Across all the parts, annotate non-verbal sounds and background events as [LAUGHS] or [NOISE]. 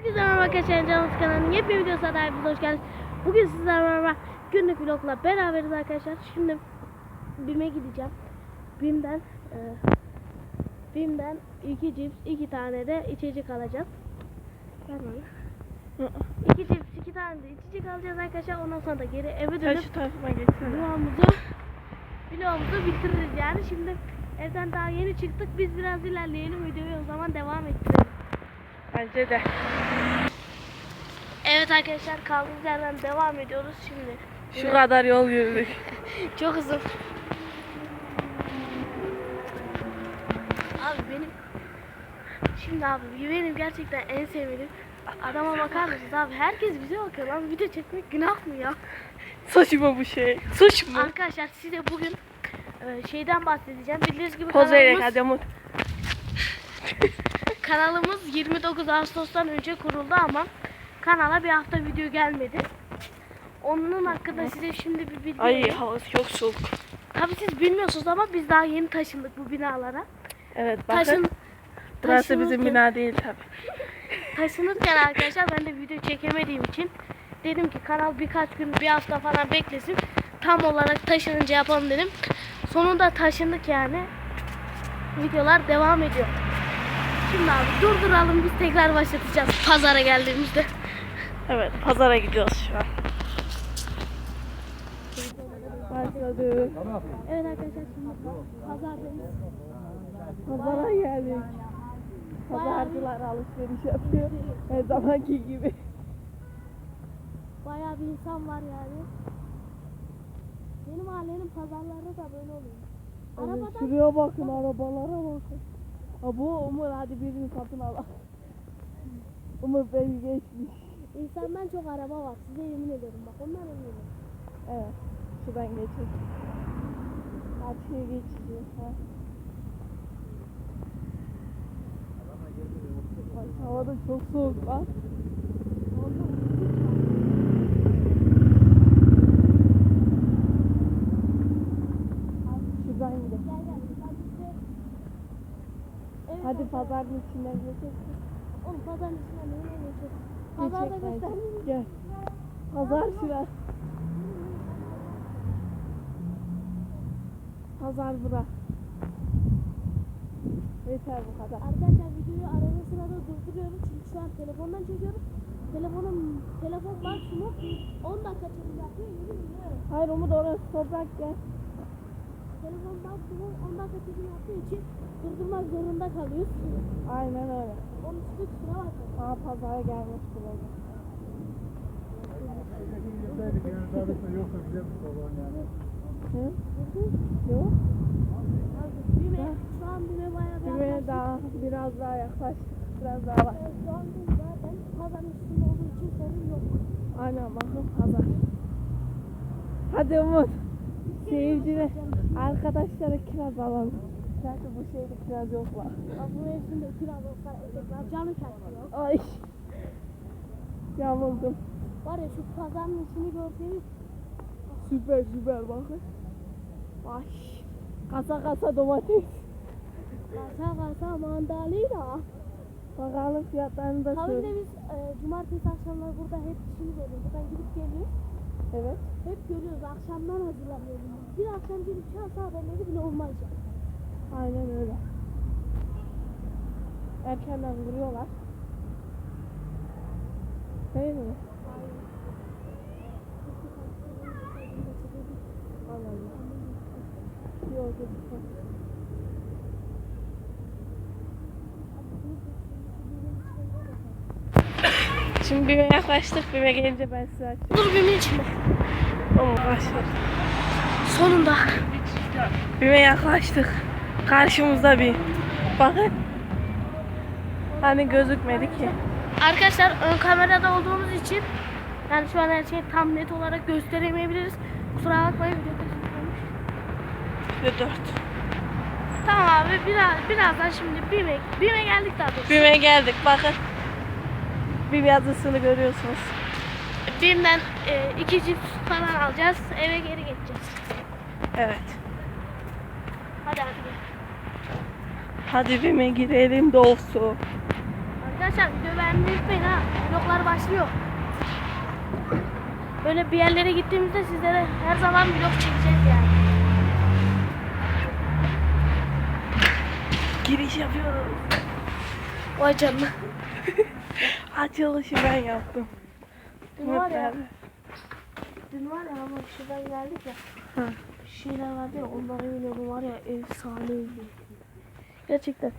Herkese merhaba arkadaşlar Canımız kanalının yepyeni videosuna daha hepiniz hoş geldiniz. Bugün sizlerle beraber günlük vlogla beraberiz arkadaşlar. Şimdi BİM'e gideceğim. BİM'den e, BİM'den iki cips, iki tane de içecek alacağız. Ver bana. İki cips, iki tane de içecek alacağız arkadaşlar. Ondan sonra da geri eve dönüp şu tarafa geçsene. vlogumuzu vlogumuzu bitiririz yani. Şimdi evden daha yeni çıktık. Biz biraz ilerleyelim videoyu o zaman devam ettirelim. Bence de. Evet arkadaşlar kaldığımız yerden devam ediyoruz şimdi. Şu kadar yol yürüdük. [LAUGHS] Çok uzun. Abi benim Şimdi abi benim gerçekten en sevdiğim adama bakar mısınız abi? Herkes bize bakıyor lan video çekmek günah mı ya? Suç mu bu şey? Suç mu? Arkadaşlar size bugün e, şeyden bahsedeceğim. Bildiğiniz gibi Poz kanalımız, hadi Umut. [LAUGHS] kanalımız 29 Ağustos'tan önce kuruldu ama kanala bir hafta video gelmedi. Onun hakkında size şimdi bir bilgi Ay vereyim. havası çok soğuk. Tabii siz bilmiyorsunuz ama biz daha yeni taşındık bu binalara. Evet bakın. Taşın, Burası bizim taşınırken- bina değil tabi. [LAUGHS] Taşınırken arkadaşlar ben de video çekemediğim için dedim ki kanal birkaç gün bir hafta falan beklesin. Tam olarak taşınınca yapalım dedim. Sonunda taşındık yani. Videolar devam ediyor. Şimdi abi durduralım biz tekrar başlatacağız pazara geldiğimizde. Evet pazara gidiyoruz şu an. Evet arkadaşlar şimdi pazardayız. Pazara geldik. Pazarcılar alışveriş yapıyor. Her zamanki gibi. Bayağı bir insan var yani. Benim mahallenin pazarları da böyle oluyor. Arabadan Şuraya bakın arabalara bakın. Ha bu Umur hadi birini satın al. Umur beni geçmiş. İnsandan çok araba var. Size yemin ederim bak onlar eminim. Evet. Şuradan geçelim. Karşıya geçeceğiz. Ha. Ay, havada çok soğuk var. Şuradan gidelim. Hadi pazarın içinden geçelim. Oğlum pazarın içinden neyle geçeceğiz? Pazarda göstermeyeyim. Gel. Pazar şura. Pazar bura. Yeter bu kadar. Arkadaşlar videoyu arada sırada durduruyorum çünkü şu an telefondan çekiyorum. Telefonum telefon maksimum 10 dakika çekim yapıyor. Hayır Umut orası toprak gel. Telefon maksimum 10 dakika çekim yaptığı için durdurmak zorunda kalıyoruz. Aynen öyle. Onun için kusura bakmayın. Aa pazara gelmiş buraya. Hı? Yok. Büyüme, şu an büyüme bayağı bir Düğmeye daha biraz daha yaklaştık. Biraz daha var. Evet, şu an biz zaten pazarın üstünde olduğu için sorun yok. Aynen bakın pazar. Hadi Umut. Seyircine arkadaşlara kiraz alalım. Gerçi bu şeyde kiraz yok var. Abi bu evinde kiraz olsa etekler canı çarpıyor. Ay. Yamuldum. Var ya şu pazarın içini görseniz Süper süper bakın. Ay. Kasa kasa domates. kasa kasa mandalina. Bakalım fiyatlarını da Tabii de söyle. biz e, cumartesi akşamları burada hep işimiz oluyor. Buradan gidip geliyoruz. Evet. Hep görüyoruz. Akşamdan hazırlanıyoruz. Bir akşam gelip şans haberleri bile olmaz. Aynen öyle. Erkenden vuruyorlar. Değil mi? Allah Allah. Yok yok. Şimdi BİM'e yaklaştık. BİM'e gelince ben size açayım. Dur bir içinde. Tamam başladı. Sonunda. BİM'e yaklaştık. Karşımızda bir. Bakın. Hani gözükmedi ki. Arkadaşlar ön kamerada olduğumuz için yani şu an her şeyi tam net olarak gösteremeyebiliriz. Kusura bakmayın video kesilmiş. Ve dört. Tamam abi biraz birazdan şimdi BİM'e BİM'e geldik daha doğrusu. BİM'e geldik bakın. BİM yazısını görüyorsunuz. BİM'den e, iki cips falan alacağız. Eve geri geçeceğiz. Evet. Hadi hadi. Hadi BİM'e girelim olsun. Arkadaşlar video beğenmeyi unutmayın ha. vloglar başlıyor. Böyle bir yerlere gittiğimizde sizlere her zaman vlog çekeceğiz yani. Giriş yapıyoruz. Vay canına. [LAUGHS] Açılışı ben yaptım. Dün var ya, dün var ya ama şuradan geldik ya. Hı. Şeyler vardı ya onlara biniyordum var ya efsaneydi. Gerçekten.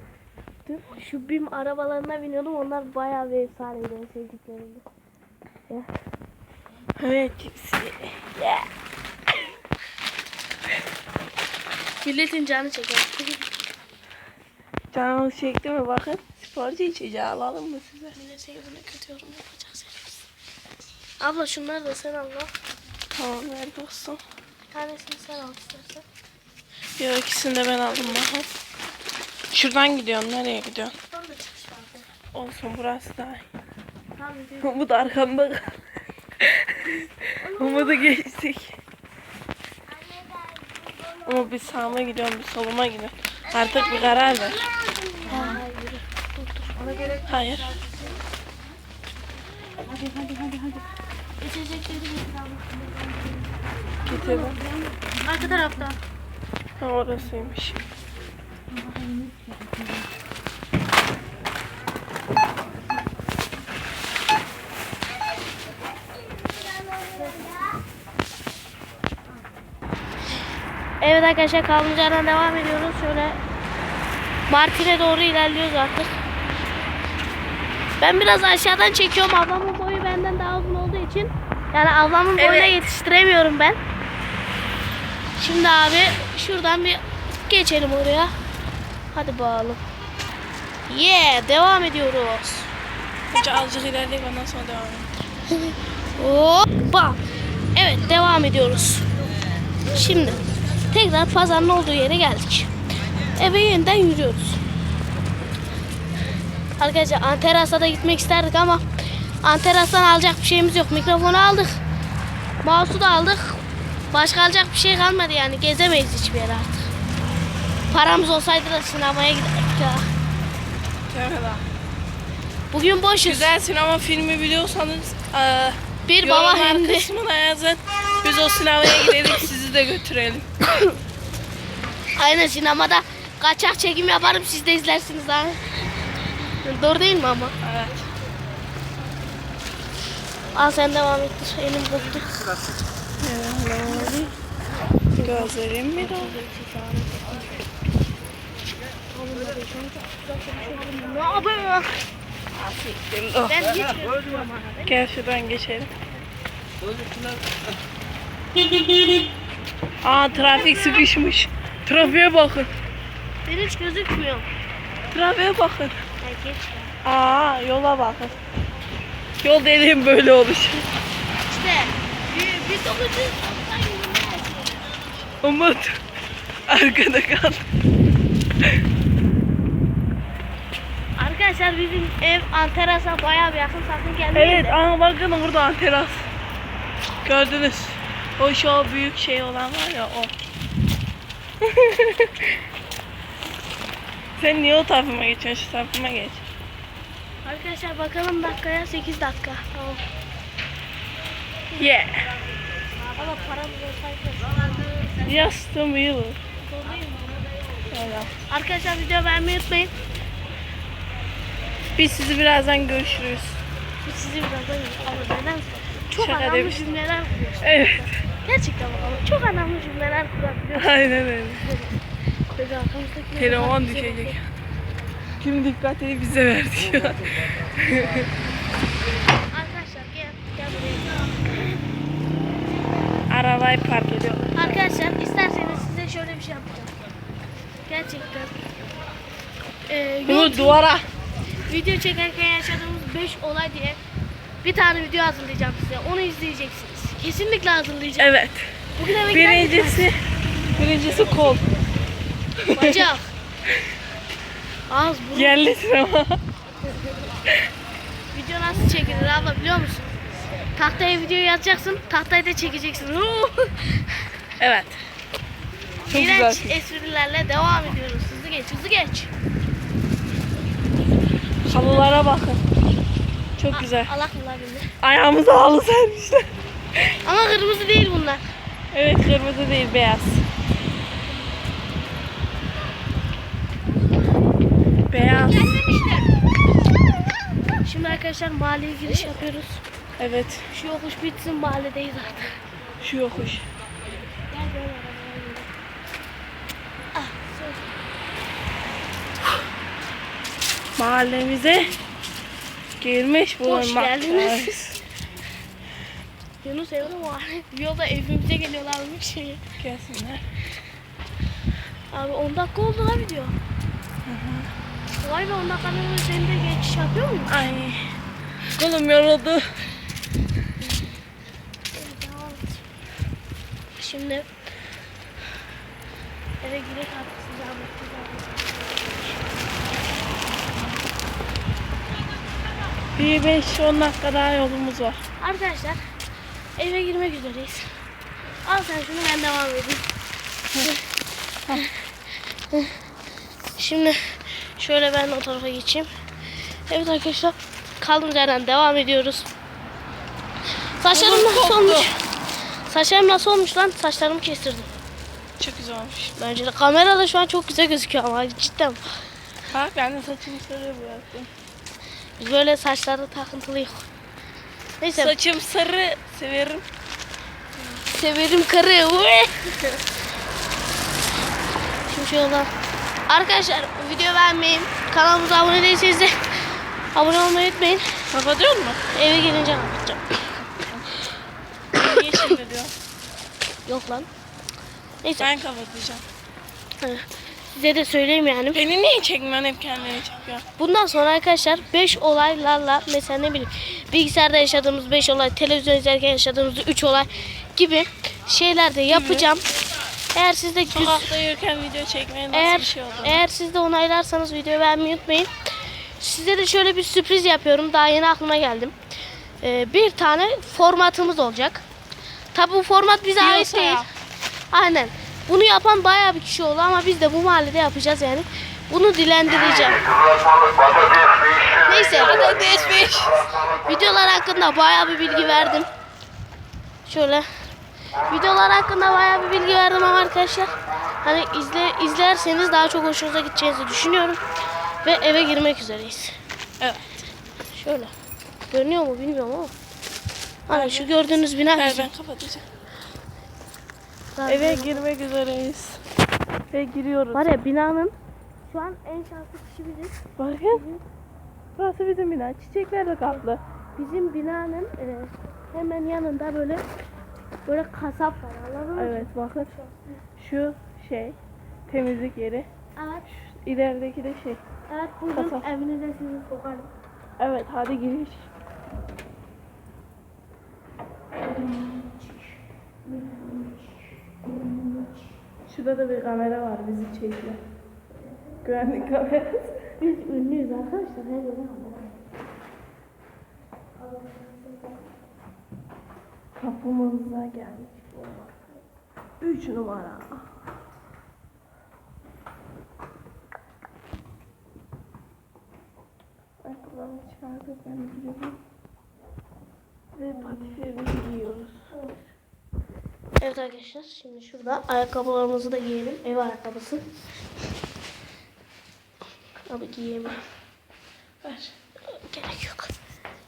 Dün şu BİM arabalarına biniyordum onlar bayağı bir efsaneydi en sevdiklerimdi. Evet cipsi. Yeah. Milletin canı çeker. Canınız çekti mi bakın. Sporcu içeceği alalım mı size? Millete yüzüne kötü yorum yapacağız. Abla şunları da sen al lan. Tamam ver olsun. Bir tanesini sen al istersen. Yok ikisini de ben aldım bakın. Şuradan gidiyorsun. Nereye gidiyorsun? Da çıkış vardı. Olsun burası daha iyi. Tamam diyor. Umut arkamda. kal. Umut'u geçtik. Ama bir sağıma gidiyorum, bir soluma gidiyorum. Artık bir karar ver. Dur dur. Ona gerek Hayır. Hadi hadi hadi hadi. İçecekleri. Getirdim. Arka tarafta. Ha orasıymış. Evet arkadaşlar kaldığımız yerden devam ediyoruz. Şöyle Martin'e doğru ilerliyoruz artık. Ben biraz aşağıdan çekiyorum. Ablamın boyu benden daha uzun olduğu için. Yani ablamın boyuna Evet. yetiştiremiyorum ben. Şimdi abi şuradan bir geçelim oraya. Hadi bakalım. Yeah devam ediyoruz. Önce azıcık ilerleyip ondan sonra devam edelim. [LAUGHS] Hoppa. Evet devam ediyoruz. Şimdi tekrar pazarın olduğu yere geldik. Eve yeniden yürüyoruz. Arkadaşlar Anteras'a da gitmek isterdik ama Anteras'tan alacak bir şeyimiz yok. Mikrofonu aldık. Mouse'u da aldık. Başka alacak bir şey kalmadı yani. Gezemeyiz hiçbir yere artık. Paramız olsaydı da sinemaya giderdik ya. Abi. Bugün boşuz. Güzel sinema filmi biliyorsanız eee Bir baba hem de. kısmına yazın. Biz o sinemaya gidelim sizi de götürelim. Aynen sinemada kaçak çekim yaparım siz de izlersiniz ha. Doğru değil mi ama? Evet. Al sen devam ettir. Elim koptu. Gözlerim mi doldu? Ne yapıyor? Ben ha. Gel şuradan geçelim. Aa trafik sıkışmış. Trafiğe bakın. Ben hiç gözükmüyorum. Trafiğe bakın. Ya geç ya. Aa yola bakın. Yol dediğim böyle olur. İşte 1990 yılında Umut. Arkada kal. Arkadaşlar bizim ev Anteras'a bayağı bir yakın sakın gelmeyin Evet de. aa bakın burada teras. Gördünüz. O şu büyük şey olan var ya o. [LAUGHS] Sen niye o tarafıma geçiyorsun? Şu tarafıma geç. Arkadaşlar bakalım dakikaya 8 dakika. Tamam. Yeah. Ama paramız olsaydı. Mi? Evet. Arkadaşlar video beğenmeyi unutmayın. Biz sizi birazdan görüşürüz. Biz sizi birazdan ama neden? Çok Şaka anlamlı demiştim. cümleler kuruyorsun. Evet. Gerçekten ama çok anlamlı cümleler kurabiliyorsun. Aynen öyle. Arkamızdaki Telefon düşecek. Kim dikkatini bize verdi ya. [LAUGHS] Arkadaşlar gel. Gel buraya. Arabayı park ediyor. Arkadaşlar isterseniz size şöyle bir şey yapacağım. Gerçekten. Ee, Bu YouTube duvara. video çekerken yaşadığımız 5 olay diye bir tane video hazırlayacağım size. Onu izleyeceksiniz. Kesinlikle hazırlayacağım. Evet. Bugün eve Birincisi, birincisi kol. Bacak. Ağız, burun. Yerli sinema. Video nasıl çekilir abla biliyor musun? Tahtaya video yazacaksın, tahtayı da çekeceksin. Evet. Çok İğrenç güzel. esprilerle devam ediyoruz. Hızlı geç, hızlı geç. Halılara bakın. Çok güzel. Allah Allah bilir. Ayağımıza halı sermişler. Ama kırmızı değil bunlar. Evet kırmızı değil beyaz. Beyaz. Şimdi arkadaşlar mahalleye giriş yapıyoruz. Evet. Şu yokuş bitsin mahalledeyiz artık. Şu yokuş. Gel böyle. Ah. Mahallemize girmiş geldiniz. [LAUGHS] Yunus Emre var. Yolda evimize geliyorlarmış. Gelsinler. Abi 10 dakika oldu la video. Vay be 10 dakikanın üzerinde geçiş yapıyor muyum? Ay. Kolum yoruldu. Şimdi eve girek artık size Bir beş on dakika daha yolumuz var. Arkadaşlar eve girmek üzereyiz. Al sen şunu ben devam edeyim. Şimdi şöyle ben o tarafa geçeyim. Evet arkadaşlar kaldığımız yerden devam ediyoruz. Saçlarım nasıl koptu. olmuş? Saçlarım nasıl olmuş lan? Saçlarımı kestirdim. Çok güzel olmuş. Bence de kamerada şu an çok güzel gözüküyor ama cidden. Bak ben de saçımı sarı bıraktım. Biz böyle saçlarda takıntılıyız. Neyse Saçım sarı severim. severim karı. [LAUGHS] Şimdi şu yoldan. Arkadaşlar video beğenmeyi, kanalımıza abone değilseniz de [LAUGHS] abone olmayı unutmayın. Kapatıyor mu? Eve gelince kapatacağım. Niye şimdi diyor? Yok lan. Neyse Ben kapatacağım. size de söyleyeyim yani. Beni niye çekmiyorsun hep kendini çekiyor? Bundan sonra arkadaşlar 5 olaylarla mesela ne bileyim bilgisayarda yaşadığımız 5 olay, televizyon izlerken yaşadığımız 3 olay gibi şeyler de yapacağım. Eğer siz de güz- Sokakta yürürken video çekmeye nasıl eğer bir şey oldu? eğer siz de onaylarsanız videoyu beğenmeyi unutmayın. Size de şöyle bir sürpriz yapıyorum. Daha yeni aklıma geldim. Ee, bir tane formatımız olacak. Tabi bu format bize ait değil. Aynen. Bunu yapan bayağı bir kişi oldu ama biz de bu mahallede yapacağız yani. Bunu dilendireceğim. Neyse. Videolar hakkında bayağı bir bilgi verdim. Şöyle. Videolar hakkında bayağı bir bilgi arkadaşlar. Hani izle, izlerseniz daha çok hoşunuza gideceğinizi düşünüyorum. Ve eve girmek üzereyiz. Evet. Şöyle. Görünüyor mu bilmiyorum ama. Hani şu gördüğünüz bina bizim. ben kapatacağım. Daha Eve bizim- girmek üzereyiz. Ve giriyoruz. Var ya binanın şu an en şanslı kişi biziz. Bakın. Burası bizim bina. Çiçeklerle kaplı. Bizim binanın e, hemen yanında böyle böyle kasap var anladın? Evet bakın. Şu şey temizlik yeri. Evet. İlerideki de şey. Evet buyurun Kasap. evinize sizi sokarım. Evet hadi giriş. Şurada da bir kamera var bizi çekiyor. Güvenlik kamerası. Biz ünlüyüz arkadaşlar her yere kamera. Kapımıza geldik. Üç numara. Ayakkabılarımı çıkardık ben gidiyorum. Ve patiferimizi giyiyoruz. Evet arkadaşlar şimdi şurada ayakkabılarımızı da giyelim. Ev ayakkabısı. Abi giyemem. Ver. Gerek yok.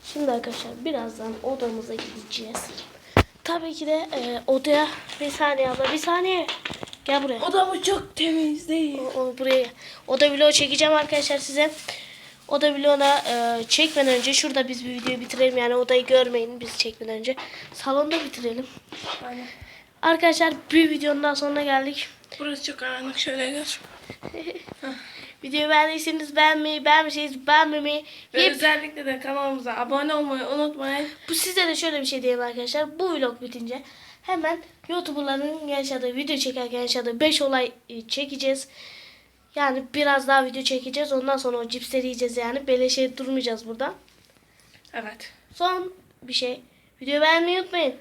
Şimdi arkadaşlar birazdan odamıza gideceğiz. Tabii ki de e, odaya bir saniye abla bir saniye. Gel buraya. Odamı çok temiz değil. O, o buraya. Oda vlogu çekeceğim arkadaşlar size. Oda vloguna e, çekmeden önce şurada biz bir videoyu bitirelim. Yani odayı görmeyin biz çekmeden önce. Salonda bitirelim. Aynen. Arkadaşlar bir videonun daha sonuna geldik. Burası çok karanlık şöyle gör. [LAUGHS] Videoyu beğendiyseniz beğenmeyi, beğenmişseniz beğenmemeyi. Ve Hep, özellikle de kanalımıza abone olmayı unutmayın. bu size de şöyle bir şey diyeyim arkadaşlar. Bu vlog bitince hemen YouTuber'ların yaşadığı, video çekerken yaşadığı 5 olay e, çekeceğiz. Yani biraz daha video çekeceğiz. Ondan sonra o cipsleri yiyeceğiz yani. Beleşe durmayacağız burada. Evet. Son bir şey. Videoyu beğenmeyi unutmayın.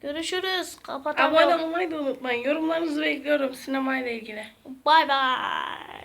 Görüşürüz. Abone Kapatalım. olmayı da unutmayın. Yorumlarınızı bekliyorum sinemayla ilgili. Bye bye.